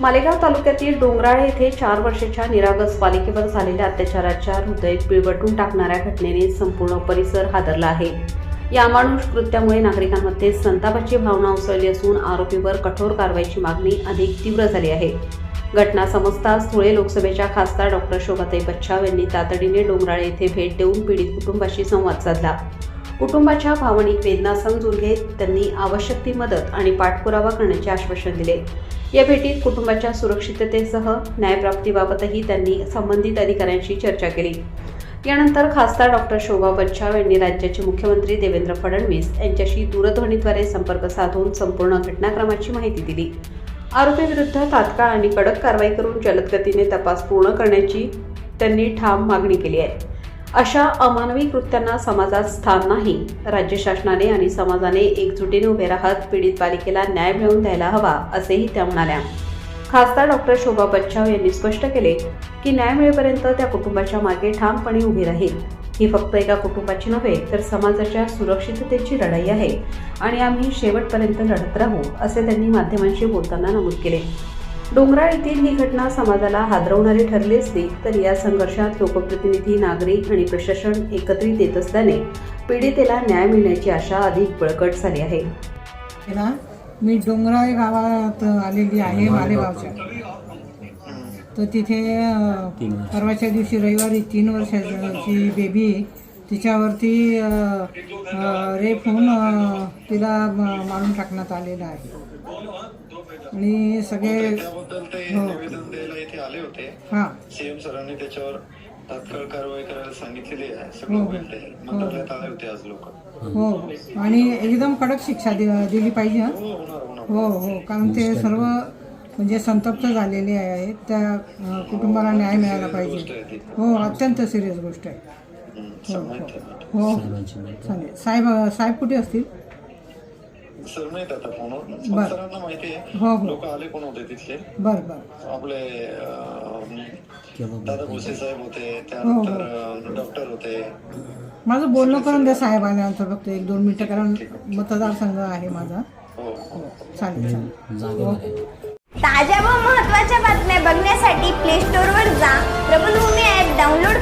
मालेगाव तालुक्यातील डोंगराळे येथे चार वर्षाच्या निरागस बालिकेवर झालेल्या अत्याचाराच्या हृदय पिळवटून टाकणाऱ्या घटनेने संपूर्ण परिसर हादरला आहे. या अमानुष कृत्यामुळे नागरिकांमध्ये संतापाची भावना उसळली असून आरोपीवर कठोर कारवाईची मागणी अधिक तीव्र झाली आहे. घटना समजताच धुळे लोकसभेच्या खासदार डॉक्टर शोभाताई बच्छाव यांनी तातडीने डोंगराळे येथे भेट देऊन पीडित कुटुंबाशी संवाद साधला. कुटुंबाच्या भावनिक वेदना समजून घेत त्यांनी आवश्यक ती मदत आणि पाठपुरावा करण्याचे आश्वासन दिले. या भेटीत कुटुंबाच्या सुरक्षिततेसह न्यायप्राप्तीबाबतही त्यांनी संबंधित अधिकाऱ्यांशी चर्चा केली. यानंतर खासदार डॉक्टर शोभा बच्छाव यांनी राज्याचे मुख्यमंत्री देवेंद्र फडणवीस यांच्याशी दूरध्वनीद्वारे संपर्क साधून संपूर्ण घटनाक्रमाची माहिती दिली. आरोपीविरुद्ध तात्काळ आणि कडक कारवाई करून जलदगतीने तपास पूर्ण करण्याची त्यांनी ठाम मागणी केली आहे. अशा अमानवी कृत्यांना समाजात स्थान नाही. राज्य शासनाने आणि समाजाने एकजुटीने उभे राहत पीडित बालिकेला न्याय मिळवून द्यायला हवा असेही त्या म्हणाल्या. खासदार डॉक्टर शोभा बच्छाव यांनी स्पष्ट केले की न्याय मिळेपर्यंत त्या कुटुंबाच्या मागे ठामपणे उभी राहील. ही फक्त एका कुटुंबाची नव्हे तर समाजाच्या सुरक्षिततेची लढाई आहे आणि आम्ही शेवटपर्यंत लढत राहू असे त्यांनी माध्यमांशी बोलताना नमूद केले. डोंगराळ येथील ही घटना समाजाला हादरवणारी ठरली असली तरी या संघर्षात लोकप्रतिनिधी नागरिक आणि प्रशासन एकत्रित येत असल्याने पीडितेला न्याय मिळण्याची आशा अधिक बळकट झाली आहे. ना मी डोंगराळे गावात आलेली आहे मालेगावच्या. तर तिथे परवाच्या दिवशी रविवारी तीन वर्षाची बेबी तिच्यावरती रेप होऊन तिला मारून टाकण्यात आलेलं आहे. आणि सगळे हो. निवेदन द्यायला इथे आले होते हां. सीएम सरांनी त्याच्यावर तात्काळ कारवाई करायला सांगितलेली आहे. हो, सगळं हो. आज लोक. हो. आणि एकदम कडक शिक्षा दि दिली पाहिजे हं? हो कारण ते सर्व म्हणजे संतप्त झालेले आहेत. त्या कुटुंबाला न्याय मिळाला पाहिजे. हो अत्यंत सिरियस गोष्ट आहे. येणार. हो चालेल. साहेब साहेब कुठे असतील? सर नाहीत आता फोनवर पण बरं. सरांना माहिती आहे. हो हो. लोक आले कोण होते तिथले? बरं बरं. आपले अं, दादा भुसे साहेब होते हो, डॉक्टर होते. माझं बोलणं करून द्या साहेब आल्यानंतर फक्त एक दोन मिनटं कारण मतदारसंघ आहे माझा. हो हो. चालेल चालेल. ताज्या व महत्त्वाच्या बातम्या बघण्यासाठी प्ले स्टोअरवर जा. प्रबलभूमी